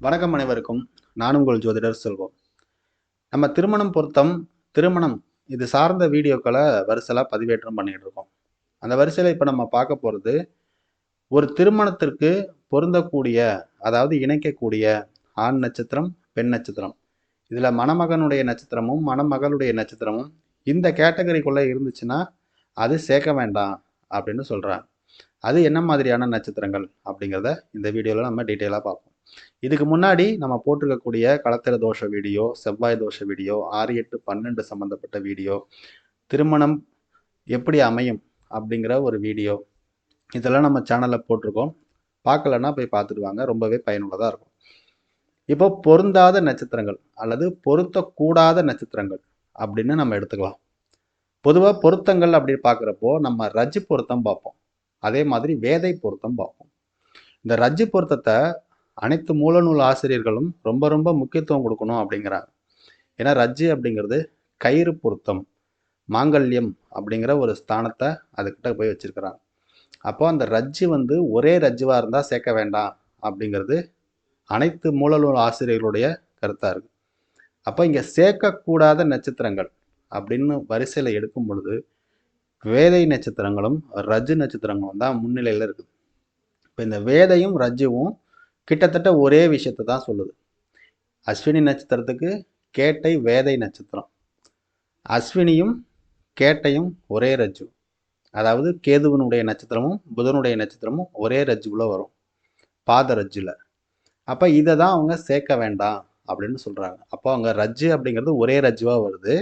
வணக்கம் அனைவருக்கும். நான் உங்கள் ஜோதிடர் செல்வம். நம்ம திருமணம் பொருத்தம் திருமணம் இது சார்ந்த வீடியோக்களை வரிசையாக பதிவேற்றம் பண்ணிகிட்டு இருக்கோம். அந்த வரிசையில் இப்போ நம்ம பார்க்க போகிறது ஒரு திருமணத்திற்கு பொருந்தக்கூடிய அதாவது இணைக்கக்கூடிய ஆண் நட்சத்திரம் பெண் நட்சத்திரம். இதில் மணமகனுடைய நட்சத்திரமும் மணமகளுடைய நட்சத்திரமும் இந்த கேட்டகரிக்குள்ளே இருந்துச்சுன்னா அது சேர்க்க வேண்டாம் அப்படின்னு சொல்கிறாங்க அது என்ன மாதிரியான நட்சத்திரங்கள் அப்படிங்கிறத இந்த வீடியோவில் நம்ம டீட்டெயிலாக பார்ப்போம். இதுக்கு முன்னாடி நம்ம போட்டிருக்கக்கூடிய களத்திர தோஷ வீடியோ செவ்வாய் தோஷ வீடியோ ஆறு எட்டு பன்னெண்டு சம்மந்தப்பட்ட வீடியோ திருமணம் எப்படி அமையும் அப்படிங்கிற ஒரு வீடியோ இதெல்லாம் நம்ம சேனலில் போட்டிருக்கோம். பார்க்கலன்னா போய் பார்த்துட்டு வாங்க. ரொம்பவே பயனுள்ளதாக இருக்கும். இப்போ பொருந்தாத நட்சத்திரங்கள் அல்லது பொருத்தக்கூடாத நட்சத்திரங்கள் அப்படின்னு நம்ம எடுத்துக்கலாம். பொதுவாக பொருத்தங்கள் அப்படி பார்க்குறப்போ நம்ம ரஜ்ஜு பொருத்தம் பார்ப்போம். அதே மாதிரி வேதை பொருத்தம் பார்ப்போம். இந்த ரஜ்ஜு பொருத்தத்தை அனைத்து மூலநூல் ஆசிரியர்களும் ரொம்ப ரொம்ப முக்கியத்துவம் கொடுக்கணும் அப்படிங்கிறாங்க. ஏன்னா ரஜ்ஜி அப்படிங்கிறது கயிறு பொருத்தம் மாங்கல்யம் அப்படிங்கிற ஒரு ஸ்தானத்தை அதுக்கிட்ட போய் வச்சிருக்கிறாங்க. அப்போ அந்த ரஜ்ஜி வந்து ஒரே ரஜ்ஜுவாக இருந்தால் சேர்க்க வேண்டாம் அப்படிங்கிறது அனைத்து மூலநூல் ஆசிரியர்களுடைய கருத்தாக இருக்குது அப்போ இங்கே சேர்க்கக்கூடாத நட்சத்திரங்கள் அப்படின்னு வரிசையில் எடுக்கும் பொழுது வேதை நட்சத்திரங்களும் ரஜ்ஜு நட்சத்திரங்களும் தான் முன்னிலையில் இருக்குது. இப்போ இந்த வேதையும் ரஜ்ஜுவும் கிட்டத்தட்ட ஒரே விஷயத்தை தான் சொல்லுது. அஸ்வினி நட்சத்திரத்துக்கு கேட்டை வேதை நட்சத்திரம். அஸ்வினியும் கேட்டையும் ஒரே ரஜ்ஜு. அதாவது கேதுவனுடைய நட்சத்திரமும் புதனுடைய நட்சத்திரமும் ஒரே ரஜ்ஜுக்குள்ளே வரும். பாத ரஜ்ஜில். அப்போ இதை தான் அவங்க சேர்க்க வேண்டாம் அப்படின்னு சொல்கிறாங்க அப்போ அவங்க ரஜ்ஜு அப்படிங்கிறது ஒரே ரஜ்ஜுவாக வருது.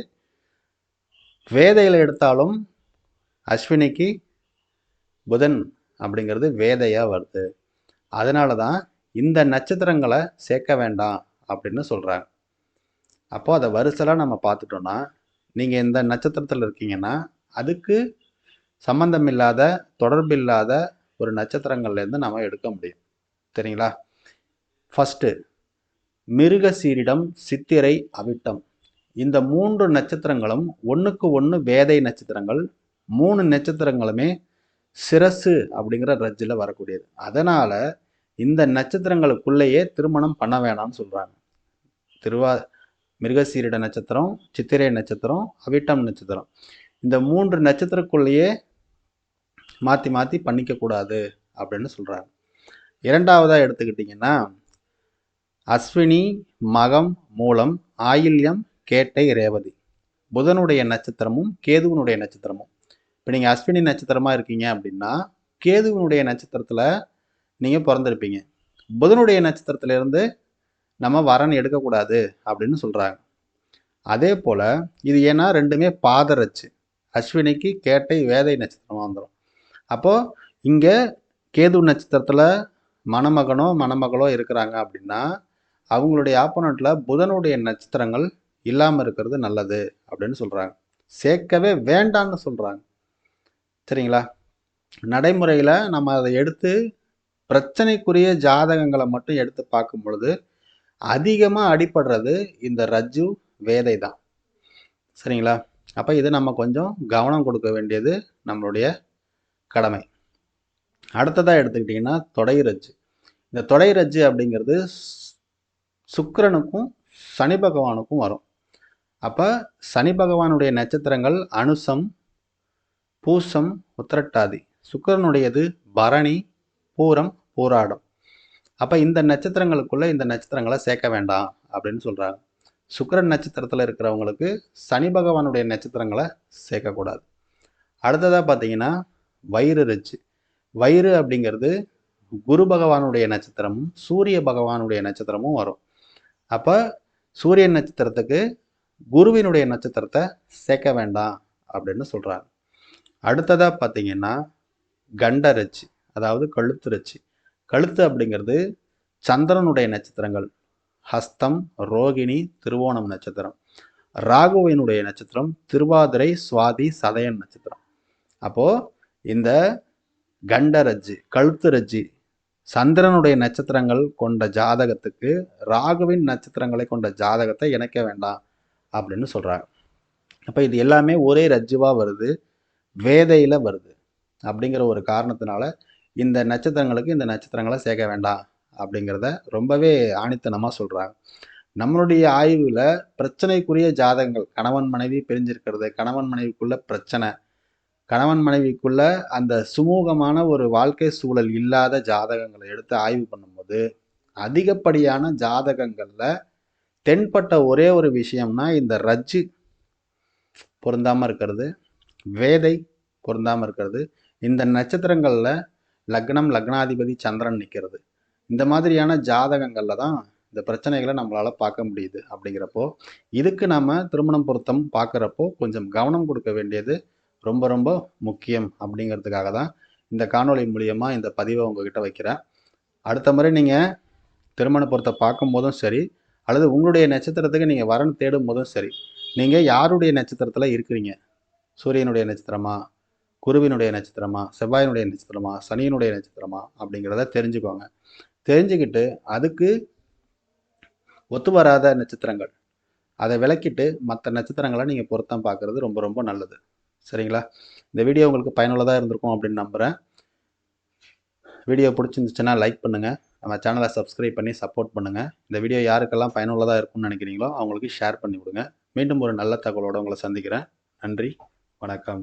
வேதையில் எடுத்தாலும் அஸ்வினிக்கு புதன் அப்படிங்கிறது வேதையாக வருது. அதனால தான் இந்த நட்சத்திரங்களை சேர்க்க வேண்டாம் அப்படின்னு சொல்கிறாங்க அப்போது அதை வரிசலாக நம்ம பார்த்துட்டோன்னா நீங்கள் இந்த நட்சத்திரத்தில் இருக்கீங்கன்னா அதுக்கு சம்பந்தம் இல்லாத தொடர்பு இல்லாத ஒரு நட்சத்திரங்கள்லேருந்து நம்ம எடுக்க முடியும். சரிங்களா? ஃபஸ்ட்டு மிருக சீரிடம் சித்திரை அவிட்டம். இந்த மூன்று நட்சத்திரங்களும் ஒன்றுக்கு ஒன்று வேதை நட்சத்திரங்கள் மூணு நட்சத்திரங்களுமே சிரசு அப்படிங்கிற ரஜ்ஜில் வரக்கூடியது. அதனால் இந்த நட்சத்திரங்களுக்குள்ளேயே திருமணம் பண்ண வேணாம்னு சொல்கிறாங்க திருவா மிருகசீரிட நட்சத்திரம் சித்திரை நட்சத்திரம் அவிட்டம் நட்சத்திரம். இந்த மூன்று நட்சத்திரக்குள்ளேயே மாற்றி மாற்றி பண்ணிக்கக்கூடாது அப்படின்னு சொல்கிறாங்க இரண்டாவதாக எடுத்துக்கிட்டிங்கன்னா அஸ்வினி மகம் மூலம் ஆயில்யம் கேட்டை ரேவதி. புதனுடைய நட்சத்திரமும் கேதுவனுடைய நட்சத்திரமும். இப்போ நீங்கள் அஸ்வினி நட்சத்திரமாக இருக்கீங்க அப்படின்னா கேதுவனுடைய நட்சத்திரத்தில் நீங்கள் பிறந்திருப்பீங்க. புதனுடைய நட்சத்திரத்திலிருந்து நம்ம வரன் எடுக்கக்கூடாது அப்படின்னு சொல்கிறாங்க அதே போல் இது ஏன்னா ரெண்டுமே பாதரச்சு. அஸ்வினிக்கு கேட்டை வேதை நட்சத்திரமாக வந்துடும் அப்போது இங்கே கேது நட்சத்திரத்தில் மணமகனோ மணமகளோ இருக்கிறாங்க அப்படின்னா அவங்களுடைய ஆப்போனண்ட்டில் புதனுடைய நட்சத்திரங்கள் இல்லாமல் இருக்கிறது நல்லது அப்படின்னு சொல்கிறாங்க சேர்க்கவே வேண்டான்னு சொல்கிறாங்க சரிங்களா? நடைமுறையில் நம்ம அதை எடுத்து பிரச்சனைக்குரிய ஜாதகங்களை மட்டும் எடுத்து பார்க்கும் பொழுது அதிகமாக அடிபடுறது இந்த ரஜ்ஜு வேதை தான். சரிங்களா? அப்போ இது நம்ம கொஞ்சம் கவனம் கொடுக்க வேண்டியது நம்மளுடைய கடமை. அடுத்ததாக எடுத்துக்கிட்டிங்கன்னா தொடை ரஜ்ஜு. இந்த தொடை ரஜ்ஜு அப்படிங்கிறது சுக்கரனுக்கும் சனி பகவானுக்கும் வரும். அப்போ சனி பகவானுடைய நட்சத்திரங்கள் அனுசம் பூசம் உத்திரட்டாதி. சுக்கரனுடையது பரணி பூரம் போராடும். அப்போ இந்த நட்சத்திரங்களுக்குள்ளே இந்த நட்சத்திரங்களை சேர்க்க வேண்டாம் அப்படின்னு சொல்கிறாங்க சுக்கிரன் நட்சத்திரத்தில் இருக்கிறவங்களுக்கு சனி பகவானுடைய நட்சத்திரங்களை சேர்க்கக்கூடாது. அடுத்ததாக பார்த்தீங்கன்னா வயிறு ரிச்சு வயிறு அப்படிங்கிறது குரு பகவானுடைய நட்சத்திரமும் சூரிய பகவானுடைய நட்சத்திரமும் வரும். அப்போ சூரியன் நட்சத்திரத்துக்கு குருவினுடைய நட்சத்திரத்தை சேர்க்க வேண்டாம் அப்படின்னு சொல்கிறாங்க அடுத்ததாக பார்த்தீங்கன்னா கண்டரச்சு அதாவது கழுத்துரச்சி. கழுத்து அப்படிங்கிறது சந்திரனுடைய நட்சத்திரங்கள். ஹஸ்தம் ரோகிணி திருவோணம் நட்சத்திரம். ராகுவினுடைய நட்சத்திரம் திருவாதிரை சுவாதி சதயன் நட்சத்திரம். அப்போது இந்த கண்டரஜ்ஜு கழுத்து ரஜ்ஜி சந்திரனுடைய நட்சத்திரங்கள் கொண்ட ஜாதகத்துக்கு ராகுவின் நட்சத்திரங்களை கொண்ட ஜாதகத்தை இணைக்க வேண்டாம் அப்படின்னு சொல்கிறாங்க அப்போ இது எல்லாமே ஒரே ரஜ்ஜுவாக வருது வேதையில் வருது அப்படிங்கிற ஒரு காரணத்தினால இந்த நட்சத்திரங்களுக்கு இந்த நட்சத்திரங்களை சேர்க்க வேண்டாம் அப்படிங்கிறத ரொம்பவே ஆணித்தனமாக சொல்கிறாங்க நம்மளுடைய ஆய்வில் பிரச்சனைக்குரிய ஜாதகங்கள் கணவன் மனைவி பிரிஞ்சிருக்கிறது கணவன் மனைவிக்குள்ள பிரச்சனை கணவன் மனைவிக்குள்ள அந்த சுமூகமான ஒரு வாழ்க்கை சூழல் இல்லாத ஜாதகங்களை எடுத்து ஆய்வு பண்ணும்போது அதிகப்படியான ஜாதகங்களில் தென்பட்ட ஒரே ஒரு விஷயம்னா இந்த ரஜ்ஜு பொருந்தாமல் இருக்கிறது வேதை பொருந்தாமல் இருக்கிறது. இந்த நட்சத்திரங்களில் லக்னம் லக்னாதிபதி சந்திரன் நிற்கிறது இந்த மாதிரியான ஜாதகங்களில் தான் இந்த பிரச்சனைகளை நம்மளால் பார்க்க முடியுது அப்படிங்கிறப்போ இதுக்கு நம்ம திருமணம் பொருத்தம் பார்க்குறப்போ கொஞ்சம் கவனம் கொடுக்க வேண்டியது ரொம்ப ரொம்ப முக்கியம் அப்படிங்கிறதுக்காக தான் இந்த காணொலி மூலியமா இந்த பதிவை உங்ககிட்ட வைக்கிறேன். அடுத்த முறை நீங்கள் திருமண பொருத்தம் பார்க்கும் போதும் சரி அல்லது உங்களுடைய நட்சத்திரத்துக்கு நீங்கள் வரன் தேடும் போதும் சரி நீங்கள் யாருடைய நட்சத்திரத்தில் இருக்கிறீங்க? சூரியனுடைய நட்சத்திரமா? குருவினுடைய நட்சத்திரமா செவ்வாயினுடைய நட்சத்திரமா சனியினுடைய நட்சத்திரமா அப்படிங்கிறத தெரிஞ்சுக்கோங்க. தெரிஞ்சுக்கிட்டு அதுக்கு ஒத்து வராத நட்சத்திரங்கள் அதை விளக்கிட்டு மற்ற நட்சத்திரங்களை நீங்கள் பொருத்தம் பார்க்குறது ரொம்ப ரொம்ப நல்லது. சரிங்களா? இந்த வீடியோ உங்களுக்கு பயனுள்ளதாக இருந்திருக்கும் அப்படின்னு நம்புகிறேன் வீடியோ பிடிச்சிருந்துச்சுன்னா லைக் பண்ணுங்கள் நம்ம சேனலை சப்ஸ்கிரைப் பண்ணி சப்போர்ட் பண்ணுங்கள் இந்த வீடியோ யாருக்கெல்லாம் பயனுள்ளதாக இருக்கும்னு நினைக்கிறீங்களோ அவங்களுக்கு ஷேர் பண்ணி விடுங்க. மீண்டும் ஒரு நல்ல தகவலோடு உங்களை சந்திக்கிறேன். நன்றி வணக்கம்.